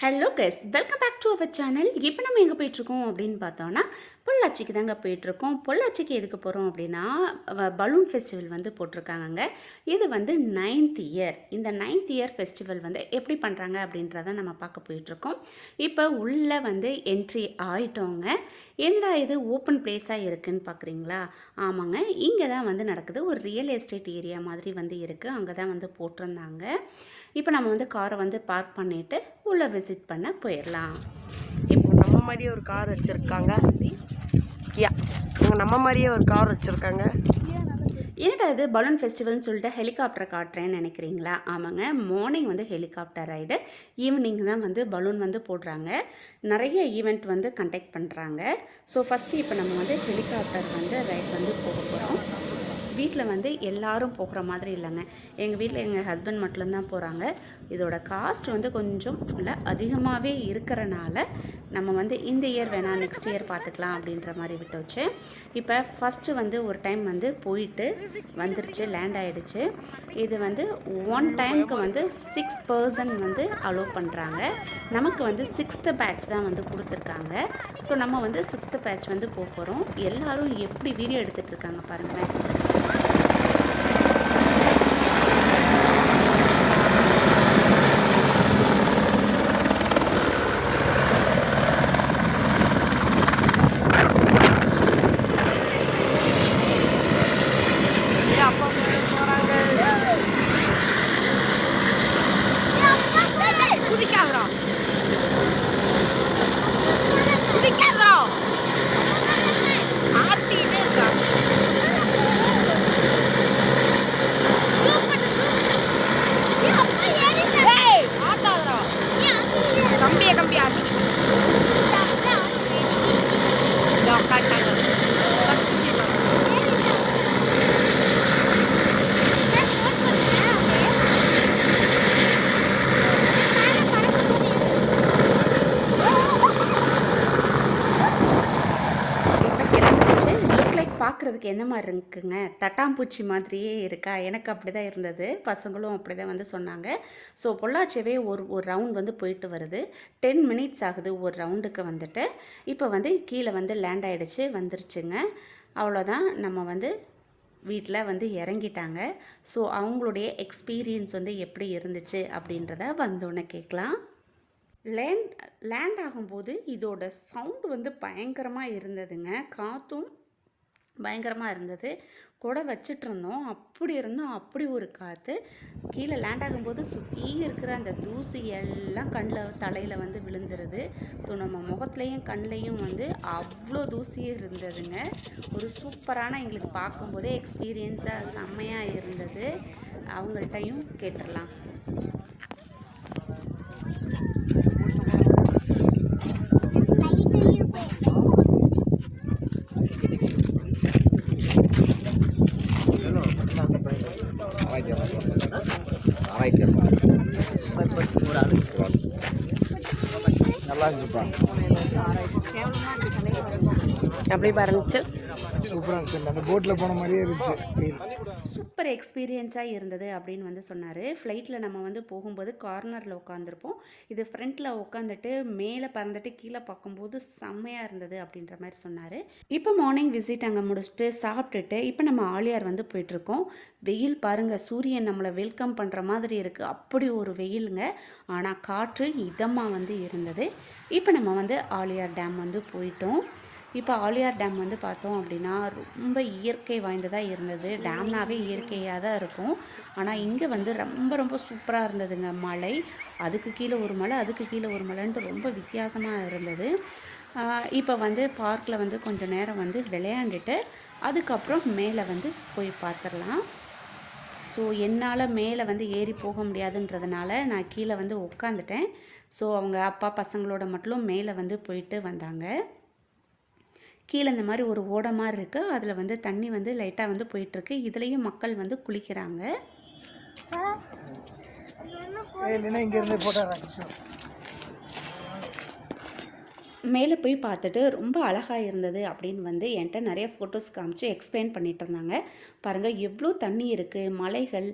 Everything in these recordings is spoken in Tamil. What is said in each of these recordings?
Hello guys welcome back to our channel இப்போ நம்ம எங்கே போயிட்டுருக்கோம் அப்படின்னு பார்த்தோன்னா பொள்ளாச்சிக்கு தாங்க போயிட்டுருக்கோம். பொள்ளாச்சிக்கு எதுக்கு போகிறோம் அப்படின்னா பலூன் ஃபெஸ்டிவல் வந்து போட்டிருக்காங்கங்க. இது வந்து நைன்த் இயர் இந்த நைன்த் இயர் ஃபெஸ்டிவல் வந்து எப்படி பண்ணுறாங்க அப்படின்றத நம்ம பார்க்க போயிட்டுருக்கோம். இப்போ உள்ளே வந்து என்ட்ரி ஆயிட்டோங்க. என்னடா இது ஓப்பன் பிளேஸாக இருக்குன்னு பார்க்குறீங்களா? ஆமாங்க. இங்கே தான் வந்து நடக்குது. ஒரு ரியல் எஸ்டேட் ஏரியா மாதிரி வந்து இருக்குது அங்கே தான் வந்து போட்டிருந்தாங்க. இப்போ நம்ம வந்து காரை வந்து பார்க் பண்ணிவிட்டு உள்ளே விசிட் பண்ண போயிடலாம். இப்போ நம்ம மாதிரி ஒரு கார் வச்சுருக்காங்க. யா அவங்க நம்ம மாதிரியே ஒரு கார் வச்சுருக்காங்க. என்னடா இது? பலூன் ஃபெஸ்டிவல்னு சொல்லிட்டு ஹெலிகாப்டர் காட்டுறேன்னு நினைக்கிறீங்களா? ஆமாங்க. மார்னிங் வந்து ஹெலிகாப்டர் ரைடு ஈவினிங் தான் வந்து பலூன் வந்து போடுறாங்க. நிறைய ஈவெண்ட் வந்து கண்டக்ட் பண்ணுறாங்க ஸோ ஃபஸ்ட்டு இப்போ நம்ம வந்து ஹெலிகாப்டர் வந்து ரைட் வந்து போக போகிறோம் வீட்டில் வந்து எல்லாரும் போகிற மாதிரி இல்லைங்க. எங்கள் வீட்டில் எங்கள் ஹஸ்பண்ட் மட்டும்தான் போகிறாங்க இதோட காஸ்ட் வந்து கொஞ்சம் இல்லை அதிகமாகவே இருக்கிறனால நம்ம வந்து இந்த இயர் வேணாம் நெக்ஸ்ட் இயர் பார்த்துக்கலாம் அப்படின்ற மாதிரி விட்டு வச்சு இப்போ ஃபஸ்ட்டு வந்து ஒரு டைம் வந்து போயிட்டு வந்துருச்சு லேண்ட் ஆகிடுச்சு இது வந்து ஒன் டைமுக்கு வந்து சிக்ஸ் பர்சன் வந்து அலோவ் பண்ணுறாங்க நமக்கு வந்து சிக்ஸ்த்து பேட்ச் தான் வந்து கொடுத்துருக்காங்க. ஸோ நம்ம வந்து சிக்ஸ்த்து பேட்ச் வந்து போக போகிறோம் எல்லோரும் எப்படி வீடியோ எடுத்துகிட்டு இருக்காங்க பாருங்களேன். Laura! என்ன மாதிரி இருக்குங்க? தட்டாம்பூச்சி மாதிரியே இருக்கா? எனக்கு அப்படி தான் இருந்தது. பசங்களும் அப்படி தான் வந்து சொன்னாங்க. ஸோ பொள்ளாச்சியவே ஒரு ஒரு ரவுண்ட் வந்து போயிட்டு வருது. டென் மினிட்ஸ் ஆகுது ஒரு ரவுண்டுக்கு வந்துட்டு. இப்போ வந்து கீழே வந்து லேண்ட் ஆகிடுச்சு வந்துருச்சுங்க. அவ்வளோதான் நம்ம வந்து வீட்டில் வந்து இறங்கிட்டாங்க. ஸோ அவங்களுடைய எக்ஸ்பீரியன்ஸ் வந்து எப்படி இருந்துச்சு அப்படின்றத வந்தோன்னே கேட்கலாம். லேண்ட் லேண்ட் ஆகும்போது இதோட சவுண்டு வந்து பயங்கரமாக இருந்ததுங்க. காற்றும் பயங்கரமாக இருந்தது. குடை வச்சிட்ருந்தோம் அப்படி இருந்தோம் அப்படி ஒரு காற்று கீழே லேண்ட் ஆகும்போது சுற்றி இருக்கிற அந்த தூசி எல்லாம் கண்ணில் தலையில் வந்து விழுந்துருது. ஸோ நம்ம முகத்துலேயும் கண்ணிலையும் வந்து அவ்வளோ தூசியே இருந்ததுங்க. ஒரு சூப்பரான எங்களுக்கு பார்க்கும்போதே எக்ஸ்பீரியன்ஸாக செம்மையாக இருந்தது. அவங்கள்ட்டையும் கேட்டுடலாம். நல்லா இருந்துச்சுப்பா எப்படி பாருந்துச்சு சூப்பராக இருந்துச்சு. அந்த போட்டில் போன மாதிரியே இருந்துச்சு. ஃபீல் சூப்பர் எக்ஸ்பீரியன்ஸாக இருந்தது அப்படின்னு வந்து சொன்னார். ஃப்ளைட்டில் நம்ம வந்து போகும்போது கார்னரில் உட்காந்துருப்போம் இது ஃப்ரண்ட்டில் உட்காந்துட்டு மேலே பறந்துட்டு கீழே பார்க்கும்போது செம்மையாக இருந்தது அப்படின்ற மாதிரி சொன்னார். இப்போ மார்னிங் விசிட் அங்கே முடிச்சுட்டு சாப்பிட்டுட்டு இப்போ நம்ம ஆலியார் வந்து போயிட்டுருக்கோம். வெயில் பாருங்கள் சூரியன் நம்மளை வெல்கம் பண்ணுற மாதிரி இருக்குது அப்படி ஒரு வெயிலுங்க. ஆனால் காற்று இதமாக வந்து இருந்தது. இப்போ நம்ம வந்து ஆலியார் டேம் வந்து போயிட்டோம். இப்போ ஆலியார் டேம் வந்து பார்த்தோம் அப்படின்னா ரொம்ப இயற்கை வாய்ந்ததாக இருந்தது. டேம்னாவே இயற்கையாக தான் இருக்கும். ஆனால் இங்கே வந்து ரொம்ப ரொம்ப சூப்பராக இருந்ததுங்க. மலை அதுக்கு கீழே ஒரு மலை அதுக்கு கீழே ஒரு மலைன்ட்டு ரொம்ப வித்தியாசமாக இருந்தது. இப்போ வந்து பார்க்கில் வந்து கொஞ்சம் நேரம் வந்து விளையாண்டுட்டு அதுக்கப்புறம் மேலே வந்து போய் பார்த்துடலாம். ஸோ என்னால் மேலே வந்து ஏறி போக முடியாதுன்றதுனால நான் கீழே வந்து உட்காந்துட்டேன் ஸோ அவங்க அப்பா பசங்களோட மட்டும் மேலே வந்து போயிட்டு வந்தாங்க. கீழே இந்த மாதிரி ஒரு ஓட மாதிரி இருக்குது அதில் வந்து தண்ணி வந்து லைட்டாக வந்து போயிட்டுருக்கு. இதுலேயும் மக்கள் வந்து குளிக்கிறாங்க. மேலே போய் பார்த்துட்டு ரொம்ப அழகாக இருந்தது அப்படின்னு வந்து என்கிட்ட நிறைய ஃபோட்டோஸ் காமிச்சு எக்ஸ்பிளைன் பண்ணிட்டு இருந்தாங்க. பாருங்கள் எவ்வளோ தண்ணி இருக்குது மலைகள்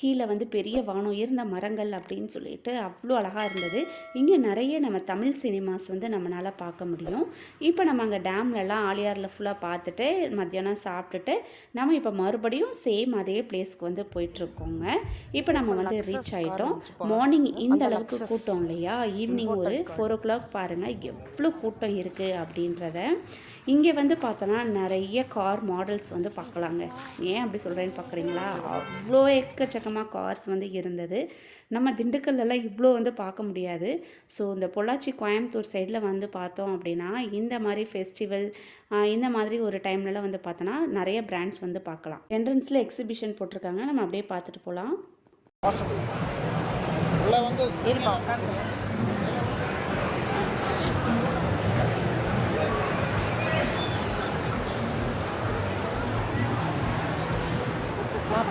கீழே வந்து பெரிய வானம் உயர்ந்த மரங்கள் அப்படின்னு சொல்லிட்டு அவ்வளோ அழகாக இருந்தது. இங்கே நிறைய நம்ம தமிழ் சினிமாஸ் வந்து நம்மளால் பார்க்க முடியும். இப்போ நம்ம அங்கே டேம்லலாம் ஆலியாரில் ஃபுல்லாக பார்த்துட்டு மத்தியானம் சாப்பிட்டுட்டு நம்ம இப்போ மறுபடியும் சேம் அதே பிளேஸ்க்கு வந்து போயிட்டுருக்கோங்க. இப்போ நம்ம வந்து ரீச் ஆகிட்டோம் மார்னிங் இந்த அளவுக்கு கூட்டம் இல்லையா? ஈவினிங் ஒரு ஃபோர் ஓ கிளாக் பாருங்கள் எவ்வளோ கூட்டம் இருக்குது அப்படின்றத. இங்கே வந்து பார்த்தோன்னா நிறைய கார் மாடல்ஸ் வந்து பார்க்கலாங்க. ஏன் அப்படி சொல்கிறேன்னு பார்க்குறீங்களா? அவ்வளோ எக்கச்சக்கமாக கார்ஸ் வந்து இருந்தது. நம்ம திண்டுக்கல்லலாம் இவ்வளோ வந்து பார்க்க முடியாது. ஸோ இந்த பொள்ளாச்சி கோயம்புத்தூர் சைடில் வந்து பார்த்தோம் அப்படின்னா இந்த மாதிரி ஃபெஸ்டிவல் இந்த மாதிரி ஒரு டைம்லலாம் வந்து பார்த்தோன்னா நிறைய பிராண்ட்ஸ் வந்து பார்க்கலாம். என்ட்ரன்ஸில் எக்ஸிபிஷன் போட்டிருக்காங்க. நம்ம அப்படியே பார்த்துட்டு போகலாம்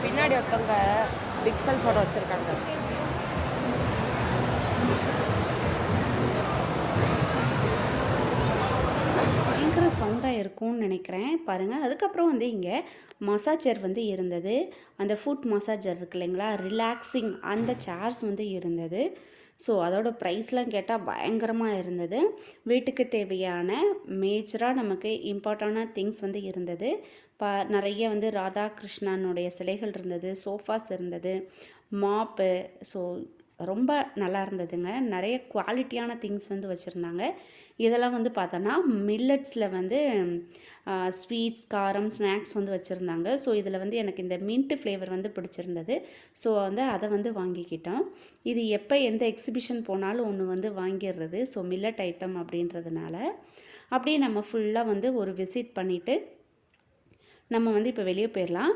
பின்னாடி ஒருத்தவங்க பிக்சல் ஃபோட்டோ வச்சுருக்காங்க. பயங்கர சவுண்டாக இருக்கும்னு நினைக்கிறேன். பாருங்கள் அதுக்கப்புறம் வந்து இங்கே மசாஜர் வந்து இருந்தது. அந்த ஃபுட் மசாஜர் இருக்கு இல்லைங்களா? ரிலாக்ஸிங் அந்த சேர்ஸ் வந்து இருந்தது. ஸோ அதோட ப்ரைஸ்லாம் கேட்டால் பயங்கரமாக இருந்தது. வீட்டுக்கு தேவையான மேஜராக நமக்கு இம்பார்ட்டண்டான திங்ஸ் வந்து இருந்தது. ப நிறைய வந்து ராதாகிருஷ்ணனுடைய சிலைகள் இருந்தது சோஃபாஸ் இருந்தது மாப்பு ஸோ ரொம்ப நல்லா இருந்ததுங்க. நிறைய குவாலிட்டியான திங்ஸ் வந்து வச்சுருந்தாங்க. இதெல்லாம் வந்து பார்த்தோன்னா மில்லட்ஸில் வந்து ஸ்வீட்ஸ் காரம் ஸ்நாக்ஸ் வந்து வச்சுருந்தாங்க. ஸோ இதில் வந்து எனக்கு இந்த மின்ட் ஃப்ளேவர் வந்து பிடிச்சிருந்தது. ஸோ வந்து அதை வந்து வாங்கிக்கிட்டோம். இது எப்போ எந்த எக்ஸிபிஷன் போனாலும் ஒன்று வந்து வாங்கிடுறது. ஸோ மில்லட் ஐட்டம் அப்படின்றதுனால. அப்படியே நம்ம ஃபுல்லாக வந்து ஒரு விசிட் பண்ணிவிட்டு நம்ம வந்து இப்போ வெளியே போயிடலாம்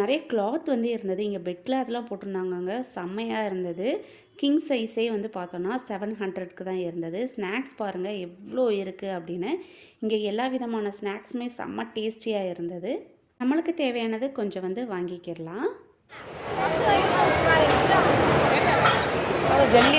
நிறைய கிளாத் வந்து இருந்தது. இங்கே பெட்டில் அதெல்லாம் போட்டிருந்தாங்கங்க. செம்மையாக இருந்தது. கிங் சைஸே வந்து பார்த்தோன்னா செவன் ஹண்ட்ரட்க்கு தான் இருந்தது. ஸ்நாக்ஸ் பாருங்கள் எவ்வளோ இருக்குது அப்படின்னு. இங்கே எல்லா விதமான ஸ்நாக்ஸுமே செம்ம டேஸ்டியாக இருந்தது. நம்மளுக்கு தேவையானது கொஞ்சம் வந்து வாங்கிக்கிடலாம் ஜல்லி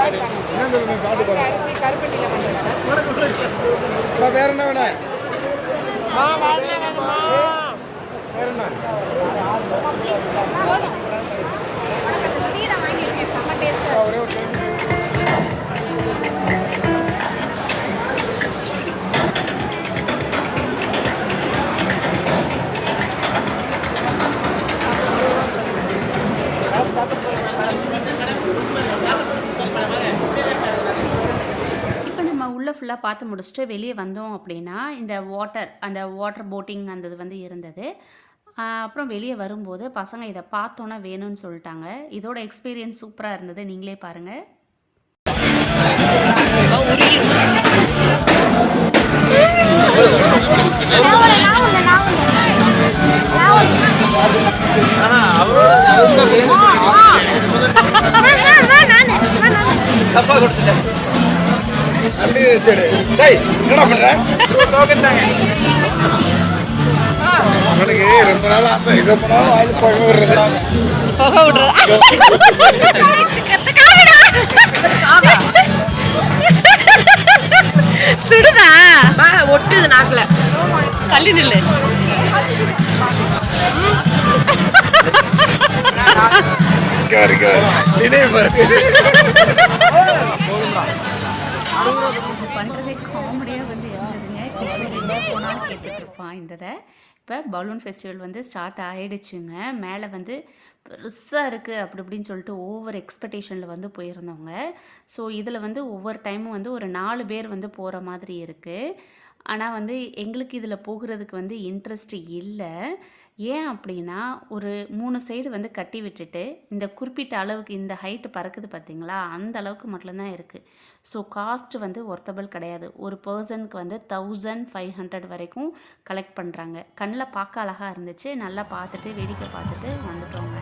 இருக்கா வேற என்ன வேணும்? ஃபுல்லாக பார்த்து முடிச்சுட்டு வெளியே வந்தோம் அப்படின்னா இந்த வாட்டர் அந்த வாட்டர் போட்டிங் அந்த இது வந்து இருந்தது. அப்புறம் வெளியே வரும்போது பசங்க இதை பார்த்தோன்னா வேணும்னு சொல்லிட்டாங்க. இதோட எக்ஸ்பீரியன்ஸ் சூப்பராக இருந்தது. நீங்களே பாருங்கள் அப்படி சரி டேய் என்னடா பண்ற? அவனுக்கு ரொம்ப நாள் ஆசை. எங்க போனாலும் வாயில் விடுறது. புகை விடுறது. சுடுதா? ஒட்டுது நாக்குல. தள்ளி நில்லு. கவர் கவர் இதே பாரு. பண்ணுறதே காமெடியாக வந்து இருந்ததுங்க. கிருஷ்ணன் எங்கே போனாலும் கேட்டுட்ருப்பான் இந்த இதை. இப்போ பலூன் ஃபெஸ்டிவல் வந்து ஸ்டார்ட் ஆகிடுச்சுங்க மேலே வந்து பெருசாக இருக்குது அப்படி இப்படின்னு சொல்லிட்டு ஓவர் எக்ஸ்பெக்டேஷனில் வந்து போயிருந்தவங்க. ஸோ இதில் வந்து ஒவ்வொரு டைமும் வந்து ஒரு நாலு பேர் வந்து போகிற மாதிரி இருக்குது ஆனால் வந்து எங்களுக்கு இதில் போகிறதுக்கு வந்து இன்ட்ரெஸ்ட் இல்லை. ஏன் அப்படின்னா ஒரு மூணு சைடு வந்து கட்டி விட்டுட்டு இந்த குறிப்பிட்ட அளவுக்கு இந்த ஹைட்டு பறக்குது பார்த்தீங்களா அந்த அளவுக்கு மட்டும்தான் இருக்குது ஸோ காஸ்ட் வந்து ஒர்த்தபிள் கிடையாது. ஒரு பர்சனுக்கு வந்து தௌசண்ட் ஃபைவ் ஹண்ட்ரட் வரைக்கும் கலெக்ட் பண்ணுறாங்க கண்ணில் பார்க்க அழகாக இருந்துச்சு. நல்லா பார்த்துட்டு வேடிக்கை பார்த்துட்டு வந்துட்டோங்க.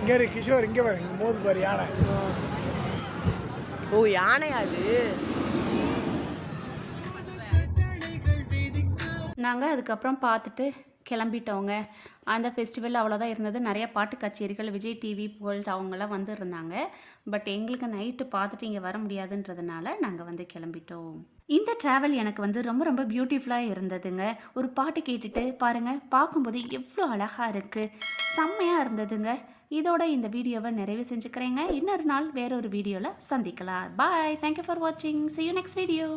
இங்கே இரு கிஷோர் இங்கே பாரு. இங்கே மோது பாரு யானை. ஓ யானையா அது நாங்கள் அதுக்கப்புறம் பார்த்துட்டு கிளம்பிட்டோங்க. அந்த ஃபெஸ்டிவல் அவ்வளோதான் இருந்தது. நிறைய பாட்டு கச்சேரிகள் விஜய் டிவி புகழ் அவங்கெல்லாம் வந்து இருந்தாங்க. பட் எங்களுக்கு நைட்டு பார்த்துட்டு இங்கே வர முடியாதுன்றதுனால நாங்கள் வந்து கிளம்பிட்டோம். இந்த ட்ராவல் எனக்கு வந்து ரொம்ப ரொம்ப பியூட்டிஃபுல்லாக இருந்ததுங்க. ஒரு பாட்டு கேட்டுட்டு பாருங்கள் பார்க்கும்போது எவ்வளோ அழகாக இருக்குது செம்மையாக இருந்ததுங்க. இதோட இந்த வீடியோவை நிறைவு செஞ்சுக்கிறேங்க. இன்னொரு நாள் வேற ஒரு வீடியோவில் சந்திக்கலாம் பாய் தேங்க்யூ ஃபார் வாட்சிங் சி யூ நெக்ஸ்ட் வீடியோ